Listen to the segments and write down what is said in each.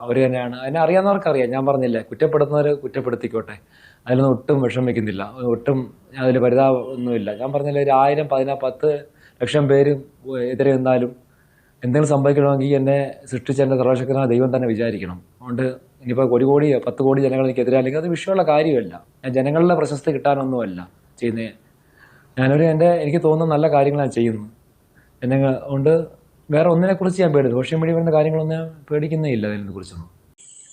അവർ തന്നെയാണ്. അതിനെ അറിയാവുന്നവർക്ക് അറിയാം ഞാൻ പറഞ്ഞില്ലേ കുറ്റപ്പെടുത്തുന്നവർ കുറ്റപ്പെടുത്തിക്കോട്ടെ. അതിലൊന്നും ഒട്ടും വിഷമിക്കുന്നില്ല. ഒട്ടും അതിൽ പരിതാപമൊന്നുമില്ല. ഞാൻ പറഞ്ഞില്ലേ ഒരു ആയിരം പതിനാ പത്ത് ലക്ഷം പേര് എതിരെ നിന്നാലും എന്തെങ്കിലും സംഭവിക്കണമെങ്കിൽ എന്നെ സൃഷ്ടിച്ച എന്റെ സർവശക്തനായ ദൈവം തന്നെ വിചാരിക്കണം. അതുകൊണ്ട് ഇനിയിപ്പോൾ കോടി കോടി പത്ത് കോടി ജനങ്ങൾ എനിക്കെതിരെ അല്ലെങ്കിൽ അത് വിഷയമുള്ള കാര്യമല്ല. ഞാൻ ജനങ്ങളുടെ പ്രശസ്തി കിട്ടാനൊന്നുമല്ല ചെയ്യുന്നത് ഞാനൊരു എന്റെ എനിക്ക് തോന്നുന്ന നല്ല കാര്യങ്ങളാണ് ചെയ്യുന്നത്. എന്നെ കൊണ്ട് വേറെ ഒന്നിനെ കുറിച്ച് ഞാൻ പേടിച്ചു സോഷ്യൽ മീഡിയ വരുന്ന കാര്യങ്ങളൊന്നും പേടിക്കുന്നേ ഇല്ല അതിനെ കുറിച്ചൊന്നും.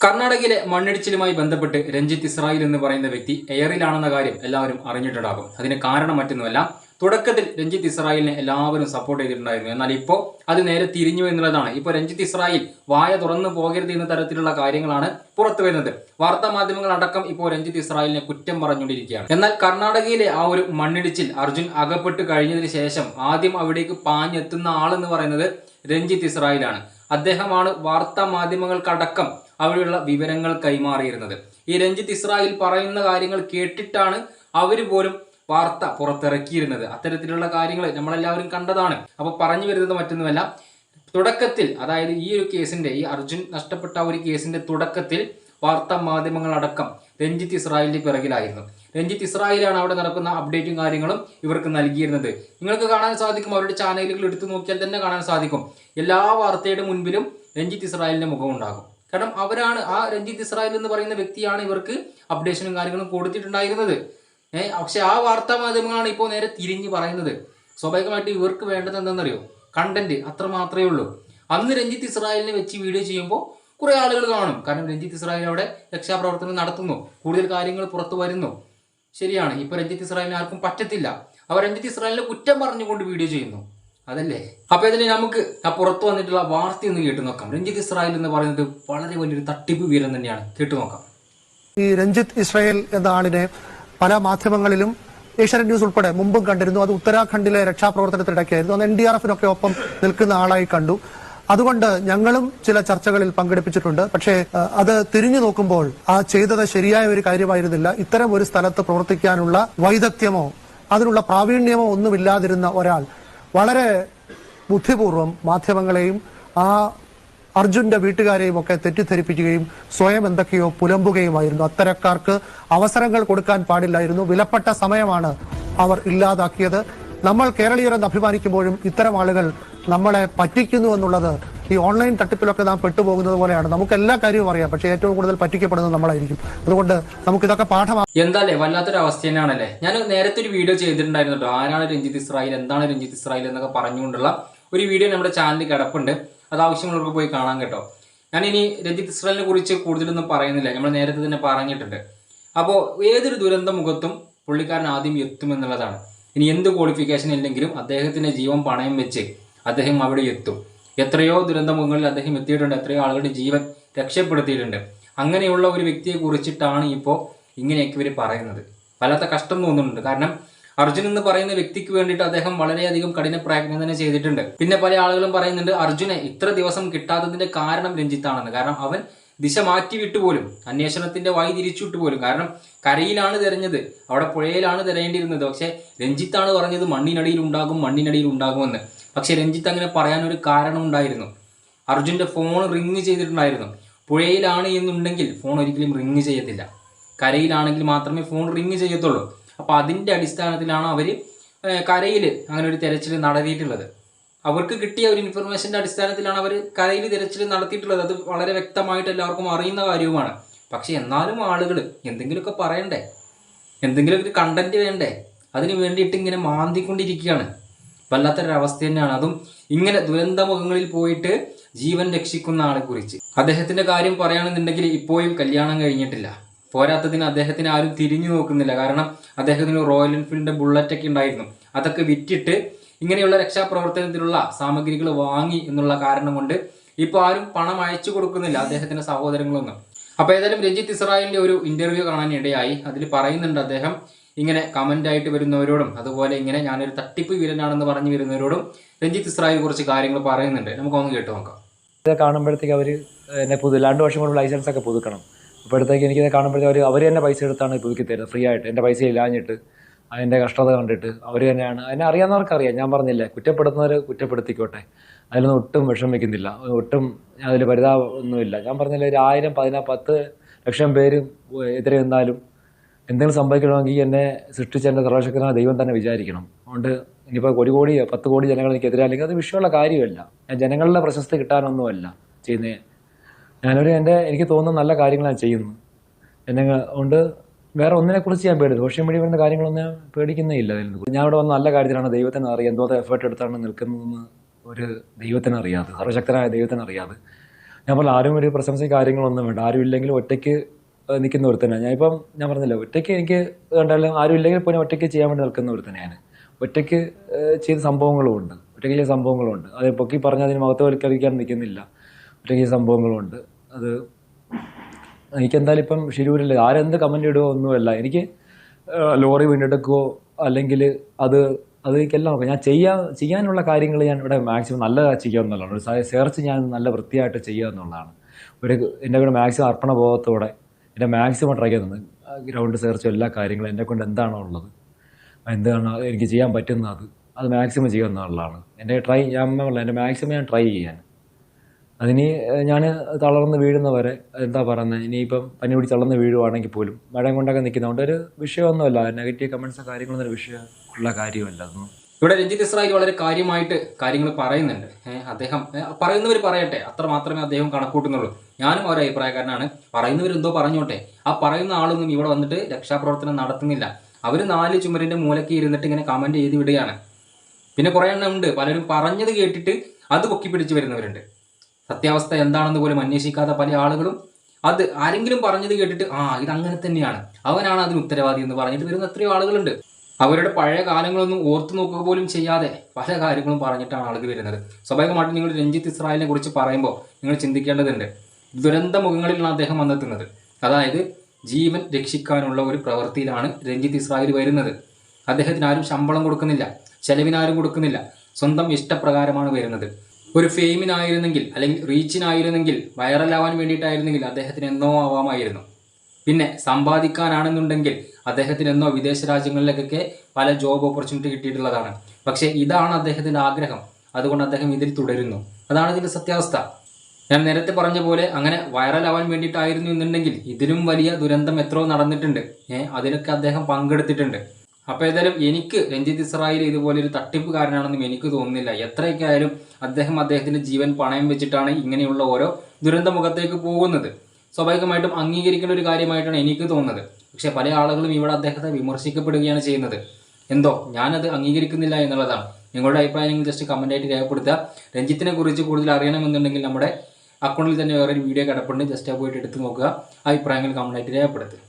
കർണാടകയിലെ മണ്ണിടിച്ചിലുമായി ബന്ധപ്പെട്ട് രഞ്ജിത്ത് ഇസ്രായേൽ എന്ന് പറയുന്ന വ്യക്തി എയറിലാണെന്ന കാര്യം എല്ലാവരും അറിഞ്ഞിട്ടുണ്ടാകും. അതിന് കാരണം മറ്റൊന്നുമല്ല തുടക്കത്തിൽ രഞ്ജിത്ത് ഇസ്രായേലിനെ എല്ലാവരും സപ്പോർട്ട് ചെയ്തിട്ടുണ്ടായിരുന്നു. എന്നാൽ ഇപ്പോൾ അത് നേരെ തിരിഞ്ഞു എന്നുള്ളതാണ്. ഇപ്പോൾ രഞ്ജിത്ത് ഇസ്രായേൽ വായ തുറന്നു പോകരുത് എന്ന തരത്തിലുള്ള കാര്യങ്ങളാണ് പുറത്തു വരുന്നത്. വാർത്താ മാധ്യമങ്ങൾ അടക്കം ഇപ്പോൾ രഞ്ജിത്ത് ഇസ്രായേലിനെ കുറ്റം പറഞ്ഞുകൊണ്ടിരിക്കുകയാണ്. എന്നാൽ കർണാടകയിലെ ആ ഒരു മണ്ണിടിച്ചിൽ അർജുൻ അകപ്പെട്ട് കഴിഞ്ഞതിന് ശേഷം ആദ്യം അവിടേക്ക് പാഞ്ഞെത്തുന്ന ആളെന്ന് പറയുന്നത് രഞ്ജിത്ത് ഇസ്രായേലാണ്. അദ്ദേഹമാണ് വാർത്താ മാധ്യമങ്ങൾക്കടക്കം അവിടെയുള്ള വിവരങ്ങൾ കൈമാറിയിരുന്നത്. ഈ രഞ്ജിത്ത് ഇസ്രായേൽ പറയുന്ന കാര്യങ്ങൾ കേട്ടിട്ടാണ് അവർ പോലും വാർത്ത പുറത്തിറക്കിയിരുന്നത്. അത്തരത്തിലുള്ള കാര്യങ്ങൾ നമ്മളെല്ലാവരും കണ്ടതാണ്. അപ്പോൾ പറഞ്ഞു വരുന്നത് മറ്റൊന്നുമല്ല തുടക്കത്തിൽ അതായത് ഈ ഒരു കേസിന്റെ ഈ അർജുൻ നഷ്ടപ്പെട്ട ഒരു കേസിന്റെ തുടക്കത്തിൽ വാർത്താ മാധ്യമങ്ങളടക്കം രഞ്ജിത്ത് ഇസ്രായേലിന്റെ പിറകിലായിരുന്നു. രഞ്ജിത്ത് ഇസ്രായേലാണ് അവിടെ നടക്കുന്ന അപ്ഡേറ്റും കാര്യങ്ങളും ഇവർക്ക് നൽകിയിരുന്നത്. നിങ്ങൾക്ക് കാണാൻ സാധിക്കും അവരുടെ ചാനലുകൾ എടുത്തു നോക്കിയാൽ തന്നെ കാണാൻ സാധിക്കും. എല്ലാ വാർത്തയുടെ മുൻപിലും രഞ്ജിത്ത് ഇസ്രായേലിന്റെ മുഖം ഉണ്ടാകും. കാരണം അവരാണ് ആ രഞ്ജിത്ത് ഇസ്രായേൽ എന്ന് പറയുന്ന വ്യക്തിയാണ് ഇവർക്ക് അപ്ഡേഷനും കാര്യങ്ങളും കൊടുത്തിട്ടുണ്ടായിരുന്നത്. ഏഹ് പക്ഷെ ആ വാർത്താ മാധ്യമങ്ങളാണ് ഇപ്പോൾ നേരെ തിരിഞ്ഞ് പറയുന്നത്. സ്വാഭാവികമായിട്ട് ഇവർക്ക് വേണ്ടത് എന്താണെന്നറിയോ? കണ്ടന്റ് അത്ര മാത്രമേ ഉള്ളൂ. അന്ന് രഞ്ജിത്ത് ഇസ്രായേലിനെ വെച്ച് വീഡിയോ ചെയ്യുമ്പോൾ കുറെ ആളുകൾ കാണും. കാരണം രഞ്ജിത്ത് ഇസ്രായേൽ അവിടെ രക്ഷാപ്രവർത്തനം നടത്തുന്നു. കൂടുതൽ കാര്യങ്ങൾ പുറത്തു വരുന്നു. ശരിയാണ്. ഇപ്പൊ രഞ്ജിത്ത് ഇസ്രായേലിന് ആർക്കും പറ്റത്തില്ല. അവർ രഞ്ജിത്ത് ഇസ്രായേലിനെ കുറ്റം പറഞ്ഞുകൊണ്ട് വീഡിയോ ചെയ്യുന്നു. അതല്ലേ? അപ്പൊ ഇതിന് നമുക്ക് ആ പുറത്തു വന്നിട്ടുള്ള വാർത്ത ഒന്ന് കേട്ടു നോക്കാം. രഞ്ജിത്ത് ഇസ്രായേൽ എന്ന് പറയുന്നത് വളരെ വലിയൊരു തട്ടിപ്പ് വീരം തന്നെയാണ്. കേട്ടു നോക്കാം. ഈ രഞ്ജിത്ത് ഇസ്രായേൽ എന്ന ആളിനെ പല മാധ്യമങ്ങളിലും ഏഷ്യാനെറ്റ് ന്യൂസ് ഉൾപ്പെടെ മുമ്പും കണ്ടിരുന്നു. അത് ഉത്തരാഖണ്ഡിലെ രക്ഷാപ്രവർത്തനത്തിനിടയ്ക്കായിരുന്നു. അന്ന് എൻ ഡി ആർ എഫിനൊക്കെ ഒപ്പം നിൽക്കുന്ന ആളായി കണ്ടു. അതുകൊണ്ട് ഞങ്ങളും ചില ചർച്ചകളിൽ പങ്കെടുപ്പിച്ചിട്ടുണ്ട്. പക്ഷേ അത് തിരിഞ്ഞു നോക്കുമ്പോൾ ആ ചെയ്തത് ശരിയായ ഒരു കാര്യമായിരുന്നില്ല. ഇത്തരം ഒരു സ്ഥലത്ത് പ്രവർത്തിക്കാനുള്ള വൈദഗ്ധ്യമോ അതിനുള്ള പ്രാവീണ്യമോ ഒന്നുമില്ലാതിരുന്ന ഒരാൾ വളരെ ബുദ്ധിപൂർവം മാധ്യമങ്ങളെയും ആ അർജുന്റെ വീട്ടുകാരെയും ഒക്കെ തെറ്റിദ്ധരിപ്പിക്കുകയും സ്വയം എന്തൊക്കെയോ പുലമ്പുകയുമായിരുന്നു. അത്തരക്കാർക്ക് അവസരങ്ങൾ കൊടുക്കാൻ പാടില്ലായിരുന്നു. വിലപ്പെട്ട സമയമാണ് അവർ ഇല്ലാതാക്കിയത്. നമ്മൾ കേരളീയരെന്ന് അഭിമാനിക്കുമ്പോഴും ഇത്തരം ആളുകൾ നമ്മളെ പറ്റിക്കുന്നു എന്നുള്ളത് ഈ ഓൺലൈൻ തട്ടിപ്പിലൊക്കെ നാം പെട്ടുപോകുന്നത് പോലെയാണ്. നമുക്ക് എല്ലാ കാര്യവും അറിയാം. പക്ഷേ ഏറ്റവും കൂടുതൽ പറ്റിക്കപ്പെടുന്നത് നമ്മളായിരിക്കും. അതുകൊണ്ട് നമുക്ക് ഇതൊക്കെ പാഠമാ എന്താല്ലേ? വല്ലാത്തൊരു അവസ്ഥ തന്നെയാണല്ലേ? ഞാൻ നേരത്തെ ഒരു വീഡിയോ ചെയ്തിട്ടുണ്ടായിരുന്നു ആരാണ് രഞ്ജിത്ത് ഇസ്രായേൽ? എന്താണ് രഞ്ജിത് ഇസ്രായേൽ എന്നൊക്കെ പറഞ്ഞുകൊണ്ടുള്ള ഒരു വീഡിയോ നമ്മുടെ ചാനലിൽ കിടപ്പുണ്ട്. അത് ആവശ്യമുള്ളവർക്ക് പോയി കാണാം കേട്ടോ. ഞാൻ ഇനി രഞ്ജിത്ത് ഇസ്രേലിനെ കുറിച്ച് കൂടുതലൊന്നും പറയുന്നില്ല. നമ്മൾ നേരത്തെ തന്നെ പറഞ്ഞിട്ടുണ്ട്. അപ്പോൾ ഏതൊരു ദുരന്ത മുഖത്തും പുള്ളിക്കാരൻ ആദ്യം എത്തുമെന്നുള്ളതാണ് ഇനി എന്ത് ക്വാളിഫിക്കേഷൻ ഇല്ലെങ്കിലും അദ്ദേഹത്തിന്റെ ജീവൻ പണയം വെച്ച് അദ്ദേഹം അവിടെ എത്തും. എത്രയോ ദുരന്ത മുഖങ്ങളിൽ അദ്ദേഹം എത്തിയിട്ടുണ്ട്. എത്രയോ ആളുകളുടെ ജീവൻ രക്ഷപ്പെടുത്തിയിട്ടുണ്ട്. അങ്ങനെയുള്ള ഒരു വ്യക്തിയെ കുറിച്ചിട്ടാണ് ഇപ്പോൾ ഇങ്ങനെയൊക്കെ ഇവർ പറയുന്നത്. വല്ലാത്ത കഷ്ടം തോന്നുന്നുണ്ട്. കാരണം അർജുൻ എന്ന് പറയുന്ന വ്യക്തിക്ക് വേണ്ടിയിട്ട് അദ്ദേഹം വളരെയധികം കഠിന പ്രയത്നം തന്നെ ചെയ്തിട്ടുണ്ട്. പിന്നെ പല ആളുകളും പറയുന്നുണ്ട് അർജുനെ ഇത്ര ദിവസം കിട്ടാത്തതിന്റെ കാരണം രഞ്ജിത്താണെന്ന്. കാരണം അവൻ ദിശ മാറ്റി പോലും അന്വേഷണത്തിന്റെ വായി തിരിച്ചുവിട്ടു പോലും. കാരണം കരയിലാണ് തിരഞ്ഞത് അവിടെ പുഴയിലാണ് തിരയേണ്ടിയിരുന്നത്. പക്ഷേ രഞ്ജിത്താണ് പറഞ്ഞത് മണ്ണിനടിയിൽ ഉണ്ടാകും മണ്ണിനടിയിൽ ഉണ്ടാകുമെന്ന്. പക്ഷെ രഞ്ജിത്ത് അങ്ങനെ പറയാൻ ഒരു കാരണം ഉണ്ടായിരുന്നു. അർജുന്റെ ഫോൺ റിങ് ചെയ്തിട്ടുണ്ടായിരുന്നു. പുഴയിലാണ് എന്നുണ്ടെങ്കിൽ ഫോൺ ഒരിക്കലും റിങ് ചെയ്യത്തില്ല. കരയിലാണെങ്കിൽ മാത്രമേ ഫോൺ റിങ് ചെയ്യത്തുള്ളൂ. അപ്പോൾ അതിന്റെ അടിസ്ഥാനത്തിലാണ് അവർ കരയിൽ അങ്ങനെ ഒരു തെരച്ചിൽ നടത്തിയിട്ടുള്ളത്? അവർക്ക് കിട്ടിയ ഒരു ഇൻഫർമേഷന്റെ അടിസ്ഥാനത്തിലാണ് അവർ കരയിൽ തിരച്ചിൽ നടത്തിയിട്ടുള്ളത്. അത് വളരെ വ്യക്തമായിട്ട് എല്ലാവർക്കും അറിയുന്ന കാര്യവുമാണ്. പക്ഷെ എന്നാലും ആളുകൾ എന്തെങ്കിലുമൊക്കെ പറയണ്ടേ? എന്തെങ്കിലും ഒരു കണ്ടന്റ് വേണ്ടേ? അതിന് വേണ്ടിയിട്ട് ഇങ്ങനെ മാന്തിക്കൊണ്ടിരിക്കുകയാണ്. വല്ലാത്തൊരവസ്ഥ തന്നെയാണ്. അതും ഇങ്ങനെ ദുരന്തമുഖങ്ങളിൽ പോയിട്ട് ജീവൻ രക്ഷിക്കുന്ന ആളെ കുറിച്ച് അദ്ദേഹത്തിന്റെ കാര്യം പറയുകയാണെന്നുണ്ടെങ്കിൽ ഇപ്പോഴും കല്യാണം കഴിഞ്ഞിട്ടില്ല. പോരാത്തതിന് അദ്ദേഹത്തിന് ആരും തിരിഞ്ഞു നോക്കുന്നില്ല. കാരണം അദ്ദേഹത്തിന് റോയൽ എൻഫീൽഡിന്റെ ബുള്ളറ്റ് ഒക്കെ ഉണ്ടായിരുന്നു. അതൊക്കെ വിറ്റിട്ട് ഇങ്ങനെയുള്ള രക്ഷാപ്രവർത്തനത്തിലുള്ള സാമഗ്രികൾ വാങ്ങി എന്നുള്ള കാരണം കൊണ്ട് ഇപ്പോൾ ആരും പണം അയച്ചു കൊടുക്കുന്നില്ല അദ്ദേഹത്തിന്റെ സഹോദരങ്ങളൊന്നും. അപ്പൊ ഏതായാലും രഞ്ജിത്ത് ഇസ്രായേലിന്റെ ഒരു ഇന്റർവ്യൂ കാണാൻ ഇടയായി. അതിൽ പറയുന്നുണ്ട് അദ്ദേഹം ഇങ്ങനെ കമന്റ് ആയിട്ട് വരുന്നവരോടും അതുപോലെ ഇങ്ങനെ ഞാനൊരു തട്ടിപ്പ് വീരനാണെന്ന് പറഞ്ഞു വരുന്നവരോടും രഞ്ജിത്ത് ഇസ്രായേൽ കുറച്ച് കാര്യങ്ങൾ പറയുന്നുണ്ട്. നമുക്കൊന്ന് കേട്ട് നോക്കാം. ഇത് കാണുമ്പോഴത്തേക്ക് അവർ എന്നെ പുതു രണ്ട് വർഷം കൊണ്ട് ലൈസൻസ് ഒക്കെ പുതുക്കണം. അപ്പോഴത്തേക്ക് എനിക്കിത് കാണുമ്പോഴത്തേക്ക് അവർ അവർ തന്നെ പൈസ എടുത്താണ് പുതുക്കി തരുന്നത്. ഫ്രീ ആയിട്ട്. എന്റെ പൈസ ഇല്ലാഞ്ഞിട്ട് അതിന്റെ കഷ്ടത കണ്ടിട്ട് അവർ തന്നെയാണ്. അതിനെ അറിയാവുന്നവർക്കറിയാം. ഞാൻ പറഞ്ഞില്ല കുറ്റപ്പെടുത്തുന്നവർ കുറ്റപ്പെടുത്തിക്കോട്ടെ. അതിലൊന്നും ഒട്ടും വിഷമിക്കുന്നില്ല. ഒട്ടും അതിൽ പരിതാപമൊന്നുമില്ല. ഞാൻ പറഞ്ഞില്ല ഒരു ആയിരം പതിനാ പത്ത് ലക്ഷം പേര് എതിരെ നിന്നാലും എന്തെങ്കിലും സംഭവിക്കണമെങ്കിൽ എന്നെ സൃഷ്ടിച്ച എന്റെ സർവശക്തനായ ദൈവം തന്നെ വിചാരിക്കണം. അതുകൊണ്ട് ഇനിയിപ്പോൾ ഒരു കോടി പത്ത് കോടി ജനങ്ങൾ എനിക്കെതിരെ. അല്ലെങ്കിൽ അത് വിഷയമുള്ള കാര്യമല്ല. ഞാൻ ജനങ്ങളുടെ പ്രശസ്തി കിട്ടാനൊന്നുമല്ല ചെയ്യുന്നത് ഞാനൊരു എന്റെ എനിക്ക് തോന്നുന്ന നല്ല കാര്യങ്ങളാണ് ചെയ്യുന്നത്. എന്നെ കൊണ്ട് വേറെ ഒന്നിനെക്കുറിച്ച് ഞാൻ പേടി സോഷ്യൽ മീഡിയ വരുന്ന കാര്യങ്ങളൊന്നും പേടിക്കുന്നേ ഇല്ല അതിൽ ഞാൻ അവിടെ വന്ന നല്ല കാര്യത്തിലാണ് ദൈവത്തിന് അറിയാം എന്തോ എഫേർട്ട് എടുത്താണ് നിൽക്കുന്നതെന്ന് ഒരു ദൈവത്തിന് അറിയാതെ സർവശക്തനായ ദൈവത്തിന് അറിയാതെ. ഞാൻ പറഞ്ഞു ആരും ഒരു പ്രശംസയും കാര്യങ്ങളൊന്നും വേണ്ട. ആരും ഇല്ലെങ്കിലും ഒറ്റയ്ക്ക് നിൽക്കുന്ന ഒരുത്തനാണ് ഞാൻ ഇപ്പം ഞാൻ പറഞ്ഞില്ല ഒറ്റയ്ക്ക് എനിക്ക് കണ്ടാലും ആരും ഇല്ലെങ്കിൽ പോലും ഒറ്റയ്ക്ക് ചെയ്യാൻ വേണ്ടി നിൽക്കുന്ന ഒരുത്തനെയാണ് ഒറ്റയ്ക്ക് ചെയ്ത സംഭവങ്ങളുമുണ്ട്. ഒറ്റയ്ക്ക് ചെയ്ത സംഭവങ്ങളുമുണ്ട്. അത് പൊക്കി പറഞ്ഞ് അതിന് മഹത്വവൽക്കരിക്കാൻ നിൽക്കുന്നില്ല. ഒറ്റയ്ക്ക് സംഭവങ്ങളുണ്ട്. അത് എനിക്കെന്തായാലും ഇപ്പം ഷിരൂരില്ല ആരെന്ത് കമന്റ് ഇടുകയോ ഒന്നുമല്ല. എനിക്ക് ലോറി വീണ്ടെടുക്കുകയോ അല്ലെങ്കിൽ അത് അത് എനിക്കെല്ലാം നോക്കാം ഞാൻ ചെയ്യാൻ ചെയ്യാനുള്ള കാര്യങ്ങൾ ഞാൻ ഇവിടെ മാക്സിമം നല്ലതാണ് ചെയ്യുക എന്നുള്ളതാണ്. ഒരു സെർച്ച് ഞാൻ നല്ല വൃത്തിയായിട്ട് ചെയ്യുക എന്നുള്ളതാണ്. ഒരു എന്റെ കൂടെ മാക്സിമം അർപ്പണബോധത്തോടെ എന്റെ മാക്സിമം ട്രൈ ചെയ്യുന്നത്. ഗ്രൗണ്ട് സെർച്ചും എല്ലാ കാര്യങ്ങളും എന്നെ കൊണ്ട് എന്താണോ ഉള്ളത്. എന്താണ് എനിക്ക് ചെയ്യാൻ പറ്റുന്നത് അത് മാക്സിമം ചെയ്യുക എന്നുള്ളതാണ്. എന്റെ ട്രൈ ഞാൻ എന്റെ മാക്സിമം ഞാൻ ട്രൈ ചെയ്യാൻ. അതിന് ഞാൻ തളർന്ന് വീഴുന്നവരെ എന്താ പറയുന്നത് ഇനിയിപ്പം പനി പിടിച്ച് തളർന്ന് വീഴുവാണെങ്കിൽ പോലും മഴ കൊണ്ടൊക്കെ നിൽക്കുന്നതുകൊണ്ട് ഒരു വിഷയമൊന്നുമല്ല നെഗറ്റീവ് കമൻസ് കാര്യങ്ങളൊന്നും ഒരു വിഷയമുള്ള കാര്യമല്ല അതൊന്നും. ഇവിടെ രഞ്ജിത്ത് ഇസ്രായേൽ വളരെ കാര്യമായിട്ട് കാര്യങ്ങൾ പറയുന്നുണ്ട്. അദ്ദേഹം പറയുന്നവർ പറയട്ടെ അത്ര മാത്രമേ അദ്ദേഹം കണക്കൂട്ടുന്നുള്ളൂ. ഞാനും ഒരു അഭിപ്രായക്കാരനാണ്. പറയുന്നവർ എന്തോ പറഞ്ഞോട്ടെ. ആ പറയുന്ന ആളൊന്നും ഇവിടെ വന്നിട്ട് രക്ഷാപ്രവർത്തനം നടത്തുന്നില്ല. അവർ നാല് ചുമരിന്റെ മൂലയ്ക്ക് ഇരുന്നിട്ട് ഇങ്ങനെ കമന്റ് ചെയ്ത് വിടുകയാണ്. പിന്നെ കുറേ എണ്ണം ഉണ്ട്. പലരും പറഞ്ഞത് കേട്ടിട്ട് അത് പൊക്കി പിടിച്ച് വരുന്നവരുണ്ട്. സത്യാവസ്ഥ എന്താണെന്ന് പോലും അന്വേഷിക്കാത്ത പല ആളുകളും അത് ആരെങ്കിലും പറഞ്ഞത് കേട്ടിട്ട് ആ ഇത് അങ്ങനെ തന്നെയാണ്. അവനാണ് അതിന് ഉത്തരവാദി എന്ന് പറഞ്ഞിട്ട് വരുന്ന എത്രയോ ആളുകളുണ്ട്. അവരുടെ പഴയ കാലങ്ങളൊന്നും ഓർത്തു നോക്കുക പോലും ചെയ്യാതെ പല കാര്യങ്ങളും പറഞ്ഞിട്ടാണ് ആളുകൾ വരുന്നത്. സ്വാഭാവികമായിട്ടും നിങ്ങൾ രഞ്ജിത്ത് ഇസ്രായേലിനെ കുറിച്ച് പറയുമ്പോൾ നിങ്ങൾ ചിന്തിക്കേണ്ടതുണ്ട്. ദുരന്ത മുഖങ്ങളിലാണ് അദ്ദേഹം വന്നെത്തുന്നത്. അതായത് ജീവൻ രക്ഷിക്കാനുള്ള ഒരു പ്രവൃത്തിയിലാണ് രഞ്ജിത്ത് ഇസ്രായേൽ വരുന്നത്. അദ്ദേഹത്തിന് ആരും ശമ്പളം കൊടുക്കുന്നില്ല ചെലവിനാരും കൊടുക്കുന്നില്ല. സ്വന്തം ഇഷ്ടപ്രകാരമാണ് വരുന്നത്. ഒരു ഫെയിമിനായിരുന്നെങ്കിൽ അല്ലെങ്കിൽ റീച്ചിനായിരുന്നെങ്കിൽ വൈറലാവാൻ വേണ്ടിയിട്ടായിരുന്നെങ്കിൽ അദ്ദേഹത്തിന് എന്നോ ആവാമായിരുന്നു. പിന്നെ സമ്പാദിക്കാനാണെന്നുണ്ടെങ്കിൽ അദ്ദേഹത്തിന് എന്നോ വിദേശ രാജ്യങ്ങളിലേക്കൊക്കെ പല ജോബ് ഓപ്പർച്യൂണിറ്റി കിട്ടിയിട്ടുള്ളതാണ്. പക്ഷേ ഇതാണ് അദ്ദേഹത്തിന്റെ ആഗ്രഹം. അതുകൊണ്ട് അദ്ദേഹം ഇതിൽ തുടരുന്നു. അതാണ് ഇതിന്റെ സത്യാവസ്ഥ. ഞാൻ നേരത്തെ പറഞ്ഞ പോലെ അങ്ങനെ വൈറലാവാൻ വേണ്ടിയിട്ടായിരുന്നു എന്നുണ്ടെങ്കിൽ ഇതിലും വലിയ ദുരന്തം എത്രയോ നടന്നിട്ടുണ്ട്. ഏഹ് അതിലൊക്കെ അദ്ദേഹം പങ്കെടുത്തിട്ടുണ്ട്. അപ്പൊ ഏതായാലും എനിക്ക് രഞ്ജിത്ത് ഇസ്രായേൽ ഇതുപോലെ ഒരു തട്ടിപ്പുകാരനാണെന്നും എനിക്ക് തോന്നുന്നില്ല. എത്രയൊക്കെ ആയാലും അദ്ദേഹം അദ്ദേഹത്തിന്റെ ജീവൻ പണയം വെച്ചിട്ടാണ് ഇങ്ങനെയുള്ള ഓരോ ദുരന്ത മുഖത്തേക്ക് പോകുന്നത്. സ്വാഭാവികമായിട്ടും അംഗീകരിക്കേണ്ട ഒരു കാര്യമായിട്ടാണ് എനിക്ക് തോന്നുന്നത്. പക്ഷെ പല ആളുകളും ഇവിടെ അദ്ദേഹത്തെ വിമർശിക്കപ്പെടുകയാണ് ചെയ്യുന്നത്. എന്തോ? ഞാനത് അംഗീകരിക്കുന്നില്ല എന്നുള്ളതാണ്. നിങ്ങളുടെ അഭിപ്രായം ജസ്റ്റ് കമന്റായിട്ട് രേഖപ്പെടുത്തുക. രഞ്ജിത്തിനെ കുറിച്ച് കൂടുതൽ അറിയണമെന്നുണ്ടെങ്കിൽ നമ്മുടെ അക്കൗണ്ടിൽ തന്നെ വേറൊരു വീഡിയോ കിടപ്പുണ്ട്. ജസ്റ്റ് പോയിട്ട് എടുത്ത് നോക്കുക. അഭിപ്രായങ്ങൾ കമന്റായിട്ട് രേഖപ്പെടുത്തുക.